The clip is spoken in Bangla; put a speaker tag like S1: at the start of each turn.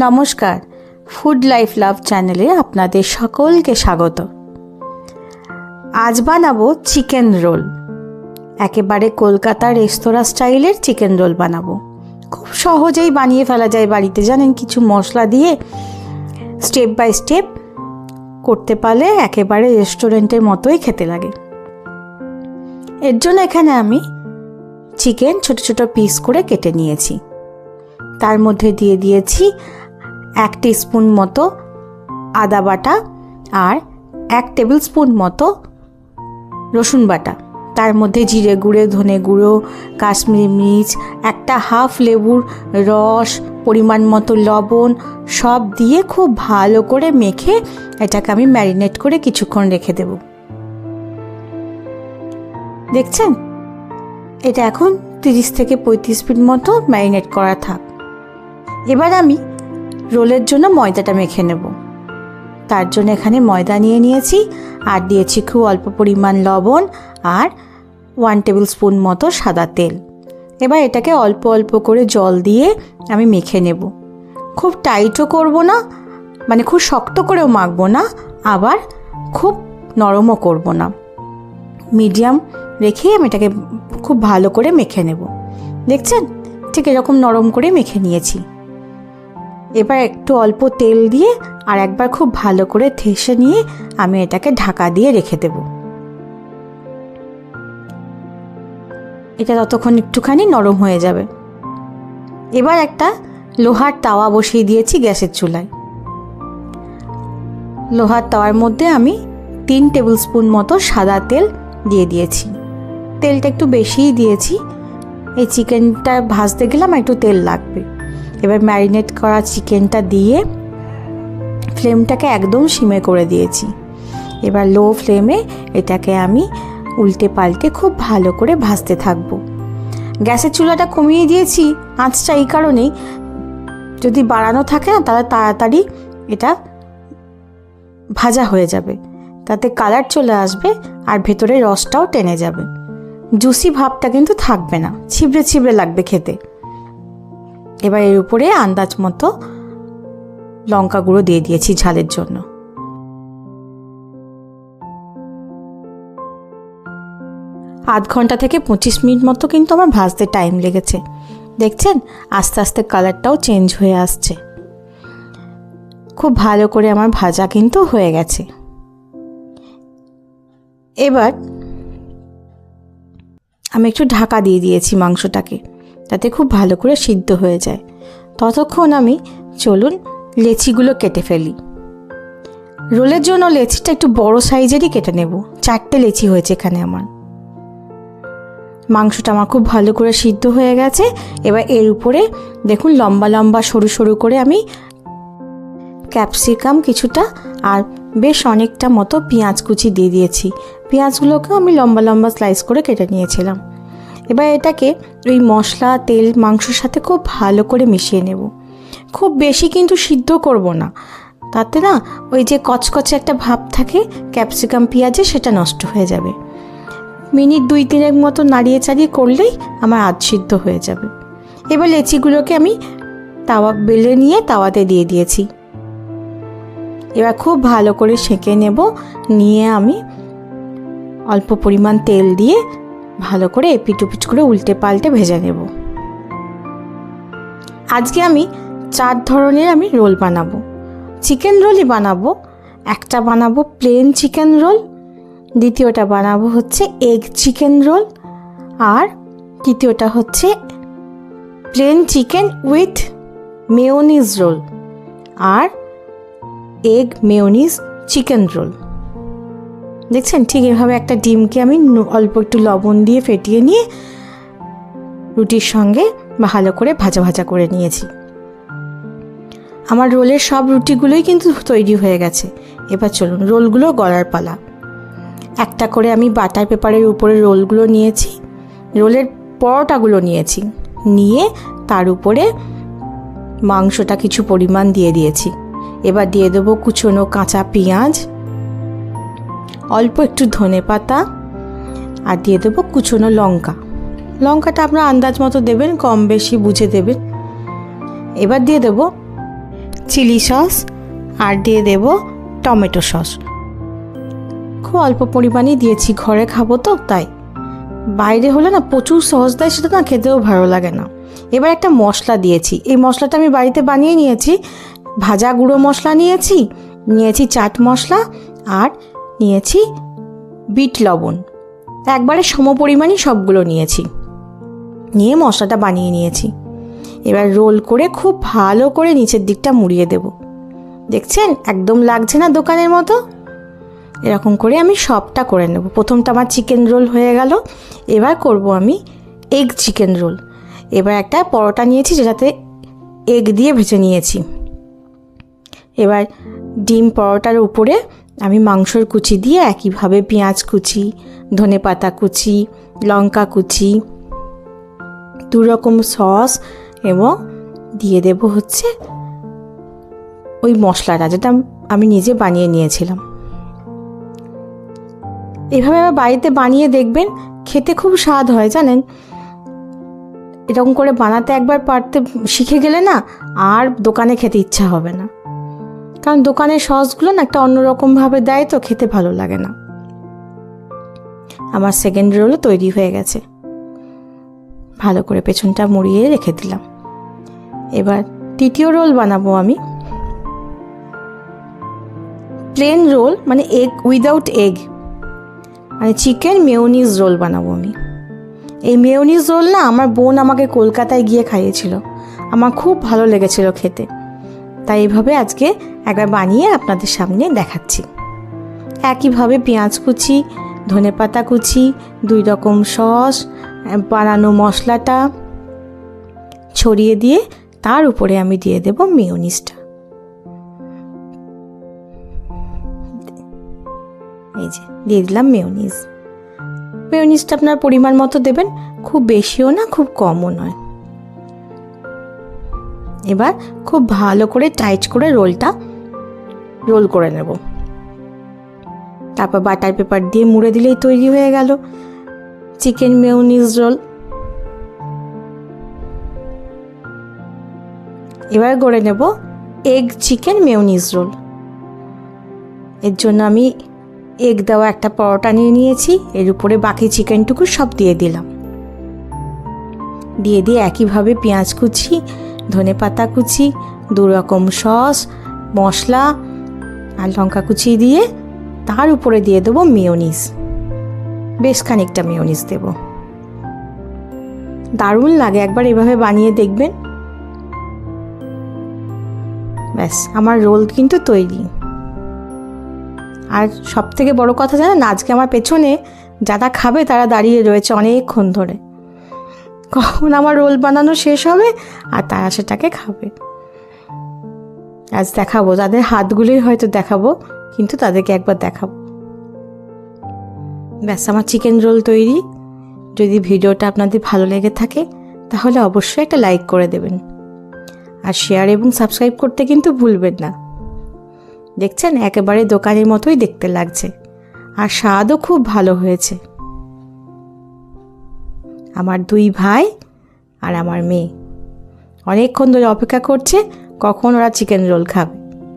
S1: নমস্কার ফুড লাইফ লাভ চ্যানেলে আপনাদের সকলকে স্বাগত। আজ বানাবো চিকেন রোল। একেবারে কলকাতার রেস্তোরাঁ স্টাইলের চিকেন রোল বানাবো। খুব সহজেই বানিয়ে ফেলা যায় বাড়িতে, জানেন? কিছু মশলা দিয়ে স্টেপ বাই স্টেপ করতে পারলে একেবারে রেস্টুরেন্টের মতোই খেতে লাগে। এর জন্য এখানে আমি চিকেন ছোট ছোট পিস করে কেটে নিয়েছি। তার মধ্যে দিয়ে দিয়েছি এক স্পুন মতো আদা বাটা আর এক টেবিল স্পুন মতো রসুন বাটা। তার মধ্যে জিরে গুঁড়ে, ধনে গুঁড়ো, কাশ্মীরি মির্চ, একটা হাফ লেবুর রস, পরিমাণ মতো লবণ, সব দিয়ে খুব ভালো করে মেখে এটাকে আমি ম্যারিনেট করে কিছুক্ষণ রেখে দেব। দেখছেন? এটা এখন তিরিশ থেকে পঁয়ত্রিশ মিনিট মতো ম্যারিনেট করা থাক। এবার আমি রোলের জন্য ময়দাটা মেখে নেব। তার জন্য এখানে ময়দা নিয়ে নিয়েছি, আর দিয়েছি খুব অল্প পরিমাণ লবণ আর ওয়ান টেবিল স্পুন মতো সাদা তেল। এবার এটাকে অল্প অল্প করে জল দিয়ে আমি মেখে নেব। খুব টাইটও করব না মানে খুব শক্ত করেও মাখবো না, আবার খুব নরমও করব না। মিডিয়াম রেখে আমি এটাকে খুব ভালো করে মেখে নেব। দেখছেন? ঠিক এরকম নরম করে মেখে নিয়েছি। এবার একটু অল্প তেল দিয়ে আর একবার খুব ভালো করে থেসে নিয়ে আমি এটাকে ঢাকা দিয়ে রেখে দেব। এটা ততক্ষণ একটুখানি নরম হয়ে যাবে। এবার একটা লোহার তাওয়া বসিয়ে দিয়েছি গ্যাসের চুলায়। লোহার তাওয়ার মধ্যে আমি তিন টেবিল স্পুন মতো সাদা তেল দিয়ে দিয়েছি। তেলটা একটু বেশিই দিয়েছি। এই চিকেনটা ভাজতে গেলে আমার একটু তেল লাগবে। এবার ম্যারিনেট করা চিকেনটা দিয়ে ফ্লেমটাকে একদম সিমে করে দিয়েছি। এবার লো ফ্লেমে এটাকে আমি উল্টে পাল্টে খুব ভালো করে ভাজতে থাকব। গ্যাসের চুলাটা কমিয়ে দিয়েছি, আঁচটা এই কারণেই। যদি বাড়ানো থাকে না, তাহলে তাড়াতাড়ি এটা ভাজা হয়ে যাবে। তাতে কালার চলে আসবে আর ভেতরে রসটাও টেনে যাবে। জুসি ভাবটা কিন্তু থাকবে না, ছিবড়ে ছিবড়ে লাগবে খেতে। এবার এর উপরে আন্দাজ মতো লঙ্কা গুঁড়ো দিয়ে দিয়েছি ঝালের জন্য। আধ ঘণ্টা থেকে পঁচিশ মিনিট মতো কিন্তু আমার ভাজতে টাইম লেগেছে। দেখছেন? আস্তে আস্তে কালারটাও চেঞ্জ হয়ে আসছে। খুব ভালো করে আমার ভাজা কিন্তু হয়ে গেছে। এবার আমি একটু ঢাকা দিয়ে দিয়েছি মাংসটাকে। তাতে খুব ভালো করে সিদ্ধ হয়ে যায়। ততক্ষণ আমি, চলুন, লেচিগুলো কেটে ফেলি। রোলের জন্য লেচিটা একটু বড় সাইজেরই কেটে নেব। চারটে লেচি হয়েছে এখানে আমার। মাংসটা আমার খুব ভালো করে সিদ্ধ হয়ে গেছে। এবার এর উপরে দেখুন, লম্বা লম্বা সরু সরু করে আমি ক্যাপসিকাম কিছুটা আর বেশ অনেকটা মতো পেঁয়াজ কুচি দিয়ে দিয়েছি। পেঁয়াজগুলোকেও আমি লম্বা লম্বা স্লাইস করে কেটে নিয়েছিলাম। এবার এটাকে ওই মশলা, তেল, মাংসর সাথে খুব ভালো করে মিশিয়ে নেব। খুব বেশি কিন্তু সিদ্ধ করব না। তাতে না ওই যে কচকচে একটা ভাব থাকে, ক্যাপসিকাম, পেঁয়াজে, সেটা নষ্ট হয়ে যাবে। মিনিট দুই তিনেক মতো নাড়িয়ে চাড়িয়ে করলেই আমার আধ সিদ্ধ হয়ে যাবে। এবার লেচিগুলোকে আমি তাওয়া বেলে নিয়ে তাওয়াতে দিয়ে দিয়েছি। এবার খুব ভালো করে সেঁকে নেব। নিয়ে আমি অল্প পরিমাণ তেল দিয়ে ভালো করে এপিট উপিট করে উল্টে পাল্টে ভেজে নেব। আজকে আমি চার ধরনের আমি রোল বানাবো। চিকেন রোলই বানাবো, একটা বানাবো প্লেন চিকেন রোল দ্বিতীয়টা বানাবো হচ্ছে এগ চিকেন রোল আর তৃতীয়টা হচ্ছে plain chicken with mayonnaise roll R egg mayonnaise chicken roll দেখছেন? ঠিক এভাবে একটা ডিমকে আমি অল্প একটু লবণ দিয়ে ফেটিয়ে নিয়ে রুটির সঙ্গে ভালো করে ভাজা ভাজা করে নিয়েছি। আমার রোলের সব রুটিগুলোই কিন্তু তৈরি হয়ে গেছে। এবার চলুন, রোলগুলো গলার পালা। একটা করে আমি বাটার পেপারের উপরে রোলগুলো নিয়েছি, রোলের পরোটাগুলো নিয়েছি, নিয়ে তার উপরে মাংসটা কিছু পরিমাণ দিয়ে দিয়েছি। এবার দিয়ে দেবো কুচনো কাঁচা পেঁয়াজ অল্প একটু ধনে পাতা আর দিয়ে দেবো কুচনো লঙ্কা। লঙ্কাটা আপনার আন্দাজ মতো দেবেন, কম বেশি বুঝে দেবেন। এবার দিয়ে দেবো চিলি সস আর দিয়ে দেব টমেটো সস। খুব অল্প পরিমাণেই দিয়েছি, ঘরে খাব তো, তাই। বাইরে হলে না প্রচুর সস দেয়, সেটা না খেতেও ভালো লাগে না। এবার একটা মশলা দিয়েছি। এই মশলাটা আমি বাড়িতে বানিয়ে নিয়েছি। ভাজা গুঁড়ো মশলা নিয়েছি নিয়েছি চাট মশলা আর নিয়েছি বিট লবণ। একবারে সম পরিমাণই সবগুলো নিয়েছি। নিয়ে মশলাটা বানিয়ে নিয়েছি। এবার রোল করে খুব ভালো করে নিচের দিকটা মুড়িয়ে দেব। দেখছেন? একদম লাগছে না দোকানের মতো। এরকম করে আমি সবটা করে নেব। প্রথমটা আমার চিকেন রোল হয়ে গেল। এবার করব আমি এগ চিকেন রোল। এবার একটা পরোটা নিয়েছি যেটাতে এগ দিয়ে ভেজে নিয়েছি। এবার ডিম পরোটার উপরে আমি মাংসর কুচি দিয়ে একইভাবে পেঁয়াজ কুচি, ধনে পাতা কুচি, লঙ্কা কুচি দু রকম সস এবং দিয়ে দেব হচ্ছে ওই মশলাটা যেটা আমি নিজে বানিয়ে নিয়েছিলাম। এভাবে আবার বাড়িতে বানিয়ে দেখবেন, খেতে খুব স্বাদ হয়, জানেন? এরকম করে বানাতে একবার পারতে শিখে গেলে না আর দোকানে খেতে ইচ্ছা হবে না। কারণ দোকানের সসগুলো না একটা অন্যরকমভাবে দেয় তো খেতে ভালো লাগে না। আমার সেকেন্ড রোলও তৈরি হয়ে গেছে। ভালো করে পেছনটা মুড়িয়ে রেখে দিলাম। এবার তৃতীয় রোল বানাবো আমি। প্লেন রোল মানে এগ উইদাউট এগ মানে চিকেন মেয়োনিজ রোল বানাবো আমি। এই মেয়োনিজ রোল না আমার বোন আমাকে কলকাতায় গিয়ে খাইয়েছিল। আমার খুব ভালো লেগেছিল খেতে। তাই এইভাবে আজকে একবার বানিয়ে আপনাদের সামনে দেখাচ্ছি। একইভাবে পেঁয়াজ কুচি, ধনে পাতা কুচি, দুই রকম সস বানানো মশলাটা ছড়িয়ে দিয়ে তার উপরে আমি দিয়ে দেব মেয়োনিজটা। এই যে, দিয়ে দিলাম মেয়োনিজ। মেয়োনিজটা আপনার পরিমাণ মতো দেবেন, খুব বেশিও না, খুব কমও নয়। এবার খুব ভালো করে টাইট করে রোলটা রোল করে নেব। তারপর বাটার পেপার দিয়ে মুড়ে দিলেই তৈরি হয়ে গেল। চিকেন মেয়োনিজ রোল এবার করে নেব এগ চিকেন মেয়োনিজ রোল এর জন্য আমি এগ দেওয়া একটা পরোটা নিয়ে নিয়েছি, এর উপরে বাকি চিকেনটুকু সব দিয়ে দিলাম। দিয়ে দিয়ে একইভাবে পেঁয়াজ কুচি ধনে পাতা কুচি দু রকম সস, মশলা আর লঙ্কা কুচি দিয়ে তার উপরে দিয়ে দেবো মেয়োনিজ। বেশ খানিকটা মেয়োনিজ দেব। দারুণ লাগে একবার এভাবে বানিয়ে দেখবেন। ব্যাস, আমার রোল কিন্তু তৈরি। আর সব থেকে বড় কথা জানেন, আজকে আমার পেছনে যারা খাবে তারা দাঁড়িয়ে রয়েছে অনেকক্ষণ ধরে। কখন আমার রোল বানানো শেষ হবে আর তারা সেটাকে খাবে। আজ দেখাবো, তাদের হাতগুলোই হয়তো দেখাবো, কিন্তু তাদেরকে একবার দেখাবো। ব্যাস, আমার চিকেন রোল তৈরি। যদি ভিডিওটা আপনাদের ভালো লেগে থাকে, তাহলে অবশ্যই একটা লাইক করে দেবেন। আর শেয়ার এবং সাবস্ক্রাইব করতে কিন্তু ভুলবেন না। দেখছেন? একেবারে দোকানের মতোই দেখতে লাগছে। আর স্বাদও খুব ভালো হয়েছে। আমার দুই ভাই আর আমার মেয়ে। অনেকক্ষণ ধরে অপেক্ষা করছে কখন ওরা চিকেন রোল খাবে।